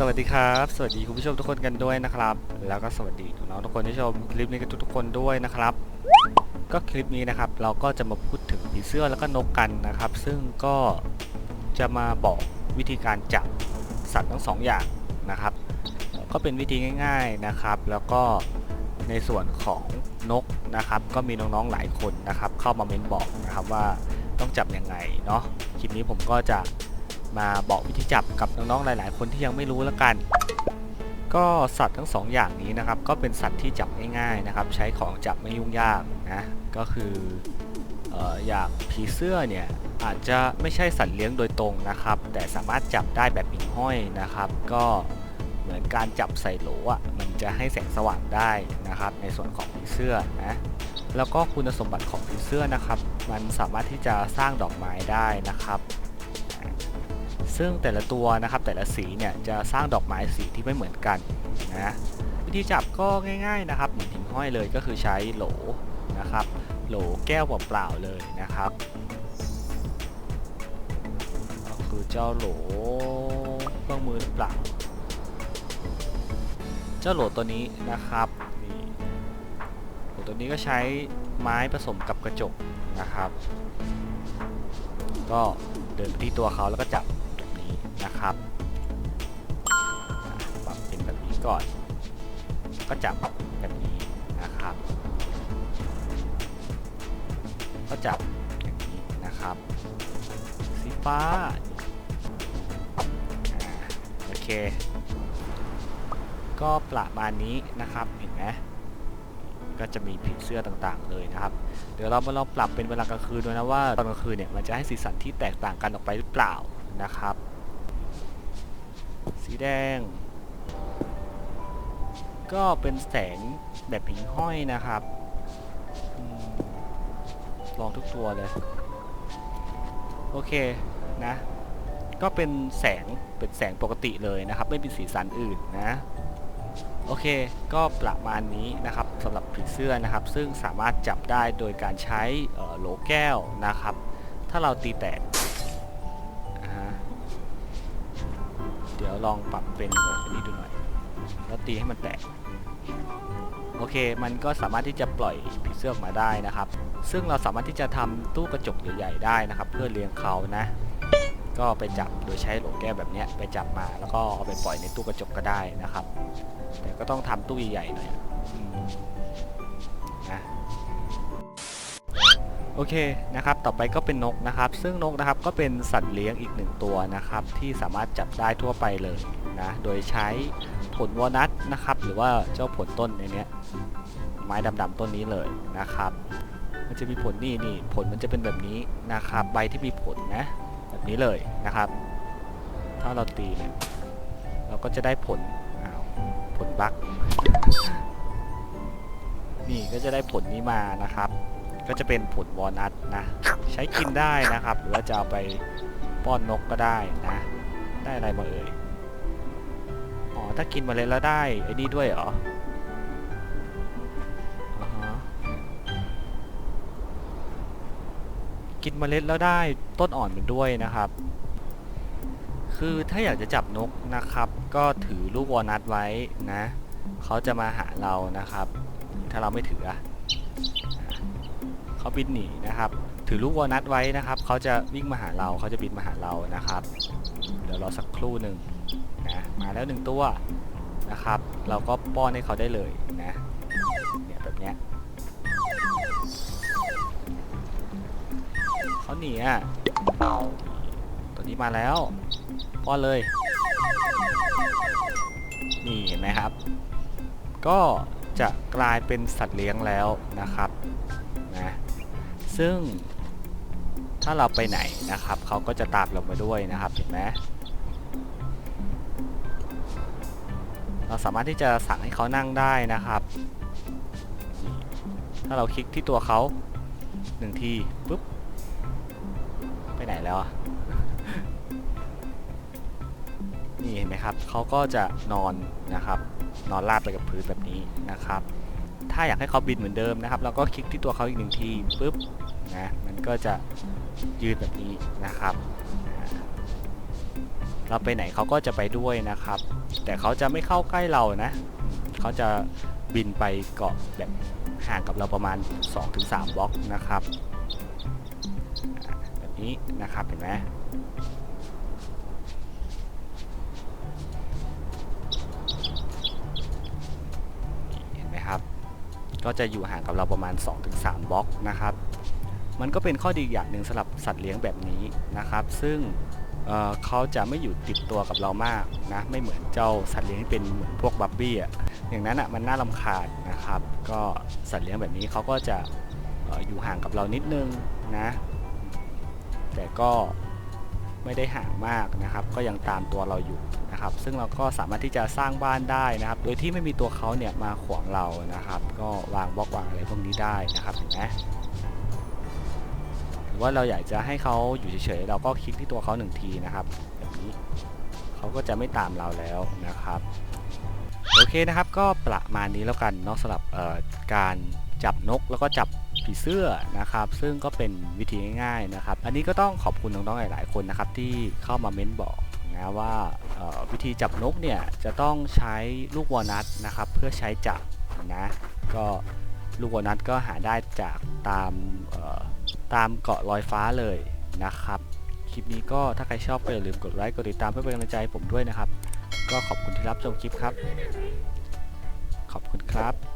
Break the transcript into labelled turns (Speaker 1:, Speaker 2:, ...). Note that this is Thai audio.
Speaker 1: สวัสดีครับ สวัสดีคุณผู้ชมทุกคนกันด้วยนะครับ แล้วก็สวัสดีน้องทุกคนที่ชมคลิปนี้กันทุกๆคนด้วยนะครับ ก็คลิปนี้นะครับ เราก็จะมาพูดถึงผีเสื้อแล้วก็นกกันนะครับ ซึ่งก็จะมาบอกวิธีการจับสัตว์ทั้งสองอย่างนะครับ ก็เป็นวิธีง่าย ๆนะครับ แล้วก็ในส่วนของนกนะครับ ก็มีน้องๆหลายคนนะครับ เข้ามาเมนบอกนะครับว่าต้องจับยังไงเนาะคลิปนี้ผมก็จะ มาบอกวิธีจับกับน้องๆหลาย ๆ คนที่ยังไม่รู้แล้วกัน ก็สัตว์ทั้งสองอย่างนี้นะครับ ก็เป็นสัตว์ที่จับง่ายๆนะครับ ใช้ของจับไม่ยุ่งยากนะก็คืออออย่างผีเสื้อเนี่ยอาจจะไม่ใช่สัตว์เลี้ยงโดยตรงนะครับ แต่สามารถจับได้แบบหิ่งห้อยนะครับ ก็เหมือนการจับใส่โหลอะมันจะให้แสงสว่างได้นะครับ ในส่วนของผีเสื้อนะแล้วก็คุณสมบัติของผีเสื้อนะครับ มันสามารถที่จะสร้างดอกไม้ได้นะครับ ซึ่งแต่ละตัวนะครับแต่ละสีเนี่ยจะสร้างดอกไม้สีที่ไม่เหมือนกันนะวิธีจับก็ง่าย ๆนะครับเหมือนหิ่งห้อยเลยก็คือใช้โหลนะครับ โหลแก้วเปล่าๆเลยนะครับ ก็คือเจ้าโหลเครื่องมือเปล่า เจ้าโหลตัวนี้นะครับนี่โหลตัวนี้ก็ใช้ไม้ผสมกับกระจกนะครับ ก็เดินไปที่ตัวเขาแล้วก็จับ นะครับปรับเป็นแบบนี้ก่อน ก็จับแบบนี้นะครับ ก็จับอย่างนี้นะครับ สีฟ้าอ่าโอเค ก็ประมาณนี้นะครับเห็นไหมก็จะมีผีเสื้อต่างๆเลยนะครับ เดี๋ยวเรามาลองปรับเป็นเวลากลางคืนดูนะว่าตอนกลางคืนเนี่ยมันจะให้สีสันที่แตกต่างกันออกไปหรือเปล่านะครับ สีแดง ก็เป็นแสงแบบหิ่งห้อยนะครับอลองทุกตัวเลย โอเคนะ ก็เป็นแสงเป็นแสงปกติเลยนะครับ ไม่มีสีสันอื่นนะโอเค ก็ประมาณนี้นะครับสำหรับผีเสื้อนะครับ ซึ่งสามารถจับได้โดยการใช้ออโหลแก้วนะครับ ถ้าเราตีแตก ยวลองปรับเป็นอันนี้ดูหน่อย แล้วตีให้มันแตก โอเค มันก็สามารถที่จะปล่อยผีเสื้อออกมาได้นะครับ ซึ่งเราสามารถที่จะทำตู้กระจกใหญ่ๆได้นะครับ เพื่อเลี้ยงเขานะ ก็ไปจับโดยใช้โหลแก้วแบบนี้ไปจับมาแล้วก็เอาไปปล่อยในตู้กระจกก็ได้นะครับ แต่ก็ต้องทำตู้ใหญ่ๆหน่อยนะ โอเคนะครับต่อไปก็เป็นนกนะครับ ซึ่งนกนะครับก็เป็นสัตว์เลี้ยงอีกหนึ่งตัวนะครับ ที่สามารถจับได้ทั่วไปเลยนะโดยใช้ผลวอนัทนะครับ หรือว่าเจ้าผลต้นในนี้ไม้ดำๆต้นนี้เลยนะครับ มันจะมีผลนี่นี่ผลมันจะเป็นแบบนี้นะครับ ใบที่มีผลนะ แบบนี้เลยนะครับ ถ้าเราตีเนี่ยเราก็จะได้ผลอ้าผลบักนี่ก็จะได้ผลนี้มานะครับ ก็จะเป็นผลวอลนัทนะ ใช้กินได้นะครับ หรือว่าจะเอาไปป้อนนกก็ได้นะ ได้อะไรมาเอ่ยอ๋อถ้ากินเมาเลยแล้วได้ไอ้นี่ด้วยเหรออ่าฮะกินเมล็ดแล้วได้ต้นอ่อนมันด้วยนะครับ คือถ้าอยากจะจับนกนะครับ ก็ถือลูกวอลนัทไว้นะ เขาจะมาหาเรานะครับ ถ้าเราไม่ถืออะอะ เขาบินหนีนะครับ ถือลูกวอลนัทไว้นะครับเขาจะวิ่งมาหาเราเขาจะบินมาหาเรานะครับ เดี๋ยวรอสักครู่หนึ่งนะมาแล้วหนึ่งตัวนะครับ เราก็ป้อนให้เขาได้เลยนะเนี่ยแบบเนี้ยเขาหนีอะตัวนี้มาแล้ว ป้อนเลย นี่เห็นไหมครับ ก็จะกลายเป็นสัตว์เลี้ยงแล้วนะครับ ซึ่งถ้าเราไปไหนนะครับเขาก็จะตามเรามาด้วยนะครับเห็นไหมเราสามารถที่จะสั่งให้เขานั่งได้นะครับ ถ้าเราคลิกที่ตัวเขาหนึ่งทีปุ๊บ ไปไหนแล้วนี่เห็นไหมครับ เขาก็จะนอนนะครับ นอนราบไปกับพื้นแบบนี้นะครับ ถ้าอยากให้เขาบินเหมือนเดิมนะครับเราก็คลิกที่ตัวเขาอีกหนึ่งทีปุ๊บนะมันก็จะยืนแบบนี้นะครับ เราไปไหนเขาก็จะไปด้วยนะครับ แต่เขาจะไม่เข้าใกล้เรานะเขาจะบินไปเกาะแบบห่างกับเราประมาณ 2-3บล็อกนะครับแบบนี้นะครับเห็นไหม เห็นไหมครับ ก็จะอยู่ห่างกับเราประมาณ 2-3บล็อกนะครับ มันก็เป็นข้อดีอย่างหนึ่งสำหรับสัตว์เลี้ยงแบบนี้นะครับ ซึ่งเเขาจะไม่อยู่ติดตัวกับเรามากนะไม่เหมือนเจ้าสัตว์เลี้ยงที่เป็นเหมือนพวกบับบี้อะอย่างนั้นอะมันน่ารำคาญนะครับ ก็สัตว์เลี้ยงแบบนี้เขาก็จะอออยู่ห่างกับเรานิดนึงนะ แต่ก็ ไม่ได้ห่างมากนะครับ ก็ยังตามตัวเราอยู่นะครับ ซึ่งเราก็สามารถที่จะสร้างบ้านได้นะครับ โดยที่ไม่มีตัวเขาเนี่ยมาขวางเรานะครับ ก็วางบล็อกวางอะไรพวกนี้ได้นะครับเห็นไหมหรือว่าเราอยากจะให้เขาอยู่เฉยๆเราก็คลิกที่ตัวเขาหนึ่งทีนะครับแบบนี้เขาก็จะไม่ตามเราแล้วนะครับ โอเคนะครับก็ประมาณนี้แล้วกันนาะสำหรับการ จับนกแล้วก็จับผีเสื้อนะครับ ซึ่งก็เป็นวิธีง่ายๆนะครับ อันนี้ก็ต้องขอบคุณน้องๆหลาย ๆ คนนะครับที่เข้ามาเม้นบอกนะว่าวิธีจับนกเนี่ยจะต้องใช้ลูกวอลนัทนะครับเพื่อใช้จับนะก็ลูกวอลนัทก็หาได้จากตามตามเกาะลอยฟ้าเลยนะครับ คลิปนี้ก็ถ้าใครชอบก็อย่าลืมกดไลค์กดติดตามเพื่อเป็นกำลังใจผมด้วยนะครับ ก็ขอบคุณที่รับชมคลิปครับ ขอบคุณครับ